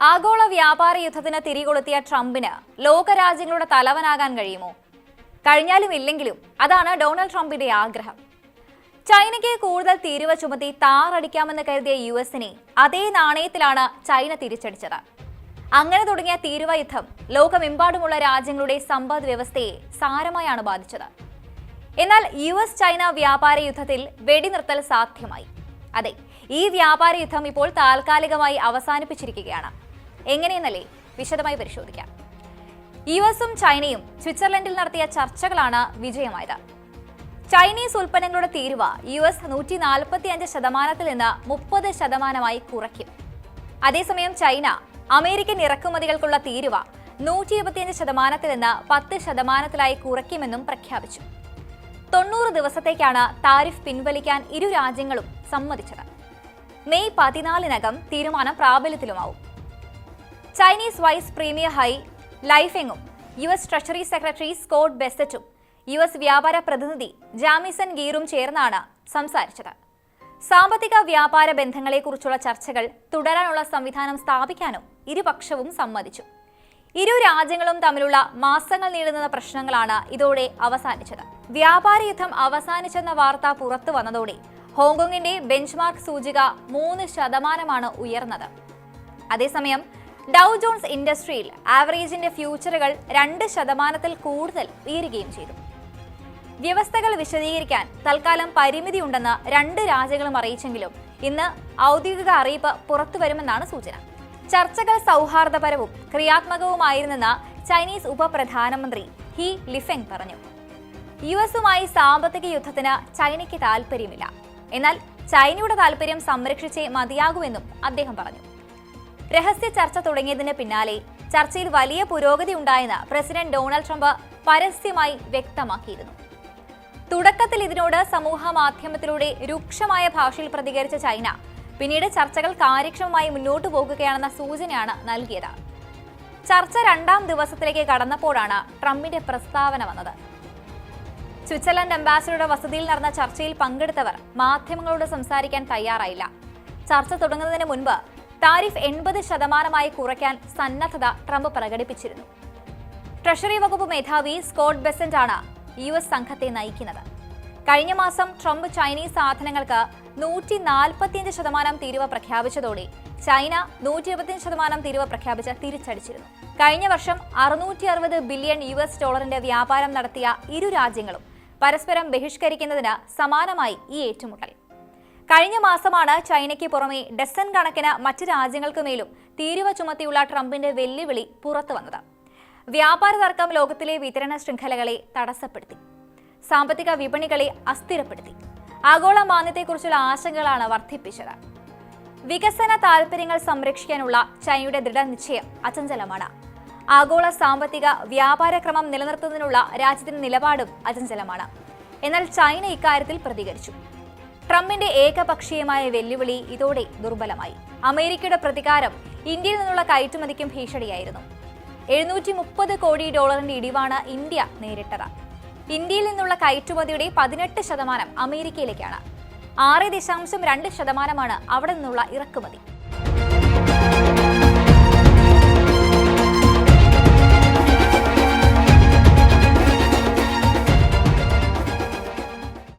ആഗോള വ്യാപാര യുദ്ധത്തിന് തിരികൊളുത്തിയ ട്രംപിന് ലോകരാജ്യങ്ങളുടെ തലവനാകാൻ കഴിയുമോ? കഴിഞ്ഞാലും ഇല്ലെങ്കിലും അതാണ് ഡൊണാൾഡ് ട്രംപിന്റെ ആഗ്രഹം. ചൈനയ്ക്ക് കൂടുതൽ തീരുവ ചുമത്തി താറടിക്കാമെന്ന് കരുതിയ യു എസിനെ അതേ നാണയത്തിലാണ് ചൈന തിരിച്ചടിച്ചത്. അങ്ങനെ തുടങ്ങിയ തീരുവ യുദ്ധം ലോകമെമ്പാടുമുള്ള രാജ്യങ്ങളുടെ സമ്പദ് വ്യവസ്ഥയെ സാരമായാണ് ബാധിച്ചത്. എന്നാൽ യു എസ് ചൈന വ്യാപാര യുദ്ധത്തിൽ വെടിനിർത്തൽ സാധ്യമായി. അതെ ഈ വ്യാപാര യുദ്ധം ഇപ്പോൾ താൽക്കാലികമായി അവസാനിപ്പിച്ചിരിക്കുകയാണ്. എങ്ങനെയെന്നല്ലേ വിശദമായി പരിശോധിക്കാം. യു എസും ചൈനയും സ്വിറ്റ്സർലൻഡിൽ നടത്തിയ ചർച്ചകളാണ് വിജയമായത്. ചൈനീസ് ഉൽപ്പന്നങ്ങളുടെ തീരുവ യു എസ് നൂറ്റി നാൽപ്പത്തി അഞ്ച് ശതമാനത്തിൽ നിന്ന് മുപ്പത് ശതമാനമായി കുറയ്ക്കും. അതേസമയം ചൈന അമേരിക്കൻ ഇറക്കുമതികൾക്കുള്ള തീരുവ നൂറ്റി ഇരുപത്തിയഞ്ച് ശതമാനത്തിൽ നിന്ന് പത്ത് ശതമാനത്തിലായി കുറയ്ക്കുമെന്നും പ്രഖ്യാപിച്ചു. തൊണ്ണൂറ് ദിവസത്തേക്കാണ് താരിഫ് പിൻവലിക്കാൻ ഇരു രാജ്യങ്ങളും സമ്മതിച്ചത്. മെയ് പതിനാലിനകം തീരുമാനം പ്രാബല്യത്തിലുമാവും. Chinese vice premier He ലൈഫെങ്ങും U S treasury secretary Scott ബെസറ്റും U S വ്യാപാര പ്രതിനിധി ജാമിസൺ ഗീറും ചേർന്നാണ് സംസാരിച്ചത്. സാമ്പത്തിക വ്യാപാര ബന്ധങ്ങളെക്കുറിച്ചുള്ള ചർച്ചകൾ തുടരാനുള്ള സംവിധാനം സ്ഥാപിക്കാനും ഇരുപക്ഷവും സമ്മതിച്ചു. ഇരു രാജ്യങ്ങളും തമ്മിലുള്ള മാസങ്ങൾ നീളുന്ന പ്രശ്നങ്ങളാണ് ഇതോടെ അവസാനിച്ചത്. വ്യാപാര യുദ്ധം അവസാനിച്ചെന്ന വാർത്ത പുറത്തു വന്നതോടെ ഹോങ്കോങ്ങിന്റെ ബെഞ്ച്മാർക്ക് സൂചിക മൂന്ന് ശതമാനമാണ് ഉയർന്നത്. അതേസമയം ഡൗ ജോൺസ് ഇൻഡസ്ട്രിയിൽ ആവറേജിന്റെ ഫ്യൂച്ചറുകൾ രണ്ട് ശതമാനത്തിൽ കൂടുതൽ ഉയരുകയും ചെയ്തു. വ്യവസ്ഥകൾ വിശദീകരിക്കാൻ തൽക്കാലം പരിമിതിയുണ്ടെന്ന് രണ്ട് രാജ്യങ്ങളും അറിയിച്ചെങ്കിലും ഇന്ന് ഔദ്യോഗിക അറിയിപ്പ് പുറത്തുവരുമെന്നാണ് സൂചന. ചർച്ചകൾ സൗഹാർദ്ദപരവും ക്രിയാത്മകവുമായിരുന്നെന്ന് ചൈനീസ് ഉപപ്രധാനമന്ത്രി ഹി ലിഫെങ് പറഞ്ഞു. യു എസുമായി സാമ്പത്തിക യുദ്ധത്തിന് ചൈനയ്ക്ക് താൽപ്പര്യമില്ല. എന്നാൽ ചൈനയുടെ താൽപ്പര്യം സംരക്ഷിച്ചേ മതിയാകുമെന്നും അദ്ദേഹം പറഞ്ഞു. രഹസ്യ ചർച്ച തുടങ്ങിയതിന് പിന്നാലെ ചർച്ചയിൽ വലിയ പുരോഗതി ഉണ്ടായെന്ന് പ്രസിഡന്റ് ഡൊണാൾഡ് ട്രംപ് പരസ്യമായി വ്യക്തമാക്കിയിരുന്നു. തുടക്കത്തിൽ ഇതിനോട് സമൂഹ മാധ്യമത്തിലൂടെ രൂക്ഷമായ ഭാഷയിൽ പ്രതികരിച്ച ചൈന പിന്നീട് ചർച്ചകൾ കാര്യക്ഷമമായി മുന്നോട്ടു പോകുകയാണെന്ന സൂചനയാണ് നൽകിയത്. ചർച്ച രണ്ടാം ദിവസത്തിലേക്ക് കടന്നപ്പോഴാണ് ട്രംപിന്റെ പ്രസ്താവന വന്നത്. സ്വിറ്റ്സർലൻഡ് അംബാസിഡറുടെ വസതിയിൽ നടന്ന ചർച്ചയിൽ പങ്കെടുത്തവർ മാധ്യമങ്ങളോട് സംസാരിക്കാൻ തയ്യാറായില്ല. ചർച്ച തുടങ്ങുന്നതിന് മുൻപ് താരിഫ് എൺപത് ശതമാനമായി കുറയ്ക്കാൻ സന്നദ്ധത ട്രംപ് പ്രകടിപ്പിച്ചിരുന്നു. ട്രഷറി വകുപ്പ് മേധാവി സ്കോട്ട് ബെസന്റ് ആണ് യു എസ് സംഘത്തെ നയിക്കുന്നത്. കഴിഞ്ഞ മാസം ട്രംപ് ചൈനീസ് സാധനങ്ങൾക്ക് നൂറ്റി നാൽപ്പത്തിയഞ്ച് ശതമാനം തീരുവ പ്രഖ്യാപിച്ചതോടെ ചൈന നൂറ്റി ഇരുപത്തിയഞ്ച് ശതമാനം തീരുവ പ്രഖ്യാപിച്ച് തിരിച്ചടിച്ചിരുന്നു. കഴിഞ്ഞ വർഷം അറുന്നൂറ്റി അറുപത് ബില്യൺ യു എസ് ഡോളറിന്റെ വ്യാപാരം നടത്തിയ ഇരു രാജ്യങ്ങളും പരസ്പരം ബഹിഷ്കരിക്കുന്നതിന് സമാനമായി ഈ ഏറ്റുമുട്ടൽ. കഴിഞ്ഞ മാസമാണ് ചൈനയ്ക്ക് പുറമെ ഡസൻ കണക്കിന് മറ്റ് രാജ്യങ്ങൾക്കുമേലും തീരുവ ചുമത്തിയുള്ള ട്രംപിന്റെ വെല്ലുവിളി പുറത്തു വന്നത്. വ്യാപാര തർക്കം ലോകത്തിലെ വിതരണ ശൃംഖലകളെ തടസ്സപ്പെടുത്തി. സാമ്പത്തിക വിപണികളെ അസ്ഥിരപ്പെടുത്തി. ആഗോള മാന്ദ്യത്തെക്കുറിച്ചുള്ള ആശങ്കകളാണ് വർദ്ധിപ്പിച്ചത്. വികസന താൽപര്യങ്ങൾ സംരക്ഷിക്കാനുള്ള ചൈനയുടെ ദൃഢനിശ്ചയം അചഞ്ചലമാണ്. ആഗോള സാമ്പത്തിക വ്യാപാര ക്രമം നിലനിർത്തുന്നതിനുള്ള രാജ്യത്തിന്റെ നിലപാടും അചഞ്ചലമാണ്. എന്നാൽ ചൈന ഇക്കാര്യത്തിൽ പ്രതികരിച്ചു. ട്രംപിന്റെ ഏകപക്ഷീയമായ വെല്ലുവിളി ഇതോടെ ദുർബലമായി. അമേരിക്കയുടെ പ്രതികാരം ഇന്ത്യയിൽ നിന്നുള്ള കയറ്റുമതിക്കും ഭീഷണിയായിരുന്നു. എഴുന്നൂറ്റി മുപ്പത് കോടി ഡോളറിന്റെ ഇടിവാണ് ഇന്ത്യ നേരിട്ടത്. ഇന്ത്യയിൽ നിന്നുള്ള കയറ്റുമതിയുടെ പതിനെട്ട് ശതമാനം അമേരിക്കയിലേക്കാണ്. ആറ് ദശാംശം രണ്ട് ശതമാനമാണ് അവിടെ നിന്നുള്ള ഇറക്കുമതി.